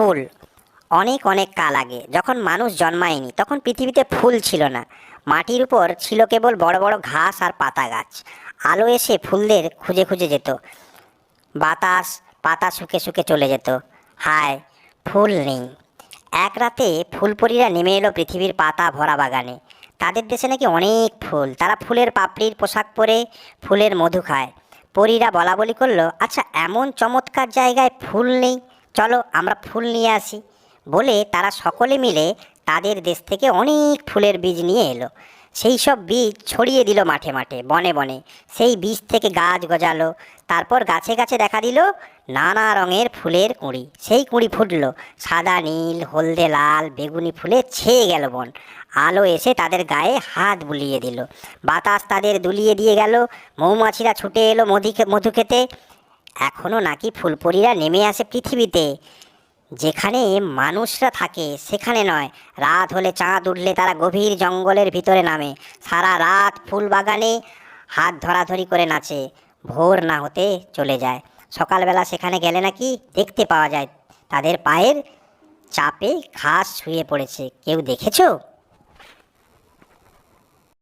ফুল। অনেক অনেক কাল আগে। যখন মানুষ জন্মায়নি, তখন পৃথিবীতে ফুল ছিল না। মাটির উপর ছিল কেবল বড় বড় ঘাস আর পাতা গাছ। আলো এসে ফুলদের খুঁজে খুঁজে যেত। বাতাস, পাতা শুকে শুকে চলে যেত। হায়, ফুল নেই। এক রাতে ফুলপরীরা নেমে এলো পৃথিবীর পাতা ভরা বাগানে। তাদের দেশে নাকি অনেক ফুল। তারা ফুলের পাপড়ির পোশাক পরে ফুলের মধু খায়। পরীরা বলা বলি করল আচ্ছা এমন চমৎকার জায়গায় ফুল নেই? চলো আমরা ফুল নিয়ে আসি। বলে তারা সকলে মিলে তাদের দেশ থেকে অনেক ফুলের বীজ নিয়ে এলো। সেই সব বীজ ছড়িয়ে দিল মাঠে মাঠে, বনে বনে। সেই বীজ থেকে গাছ গজালো, তারপর গাছে গাছে দেখা দিল নানা রঙের ফুলের কুঁড়ি। সেই কুঁড়ি ফুটলো, সাদা, নীল, হলদে, লাল, বেগুনি ফুলে ছেয়ে গেল বন। আলো এসে তাদের গায়ে হাত বুলিয়ে দিল। বাতাস তাদের দুলিয়ে দিয়ে গেল। মৌমাছিরা ছুটে এলো মধু মধু খেতে এখনও নাকি ফুলপরীরা নেমে আসে পৃথিবীতে। যেখানে মানুষরা থাকে, সেখানে নয়। রাত হলে চাঁদ উঠলে তারা গভীর জঙ্গলের ভিতরে নামে। সারা রাত ফুল বাগানে হাত ধরাধরি করে নাচে। ভোর না হতে চলে যায়। সকালবেলা সেখানে গেলে নাকি দেখতে পাওয়া যায়। তাদের পায়ের চাপে ঘাস শুয়ে পড়েছে। কেউ দেখেছ?